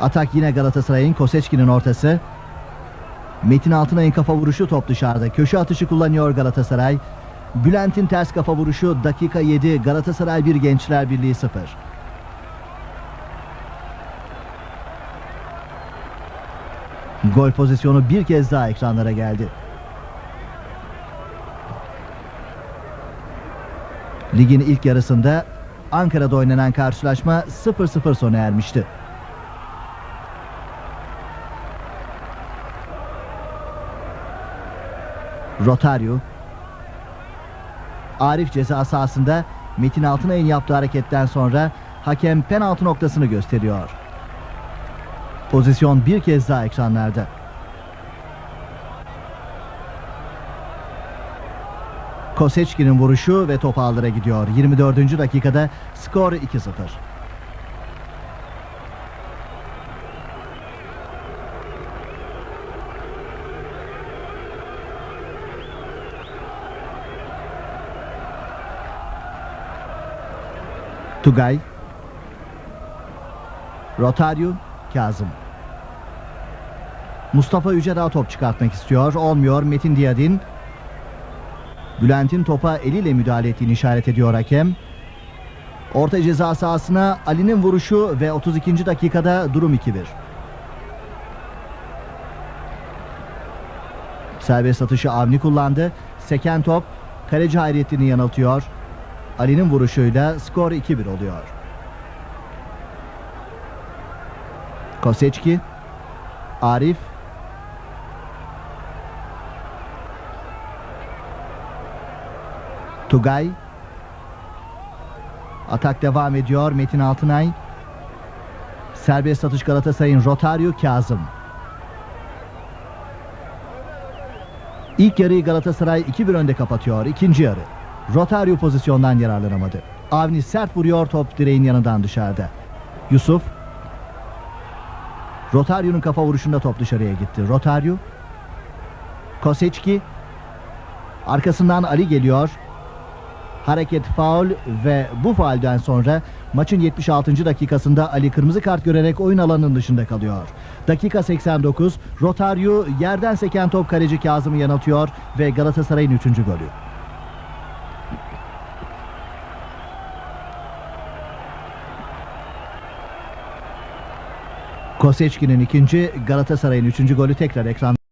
Atak yine Galatasaray'ın Koseçki'nin ortası. Metin Altınay'ın kafa vuruşu top dışarıda. Köşe atışı kullanıyor Galatasaray. Bülent'in ters kafa vuruşu dakika 7 Galatasaray 1 Gençler Birliği 0. Gol pozisyonu bir kez daha ekranlara geldi. Ligin ilk yarısında Ankara'da oynanan karşılaşma 0-0 sona ermişti. Rotario Arif ceza sahasında Metin Altınay'ın yaptığı hareketten sonra hakem penaltı noktasını gösteriyor. Pozisyon bir kez daha ekranlarda. Koseçki'nin vuruşu ve top ağlara gidiyor. 24. dakikada skor 2-0. Tugay Rotario Kazım Mustafa Yüce daha top çıkartmak istiyor. Olmuyor. Metin Diyadin Bülent'in topa eliyle müdahale ettiğini işaret ediyor hakem. Orta ceza sahasına Ali'nin vuruşu ve 32. dakikada durum 2-1. Serbest atışı Avni kullandı. Seken top kaleci Hayrettin'i yanıltıyor. Ali'nin vuruşuyla skor 2-1 oluyor. Koseçki Arif Tugay Atak devam ediyor Metin Altınay Serbest atış Galatasaray'ın Rotario Kazım İlk yarıyı Galatasaray 2-1 önde kapatıyor. İkinci yarı. Rotario pozisyondan yararlanamadı. Avni sert vuruyor top direğin yanından dışarıda. Yusuf Rotario'nun kafa vuruşunda top dışarıya gitti. Rotario Koseçki Arkasından Ali geliyor. Hareket faul ve bu faulden sonra maçın 76. dakikasında Ali kırmızı kart görerek oyun alanının dışında kalıyor. Dakika 89 Rotario yerden seken top kaleci Kazım'ı yanıltıyor ve Galatasaray'ın 3. golü. Koseçki'nin ikinci Galatasaray'ın üçüncü golü tekrar ekran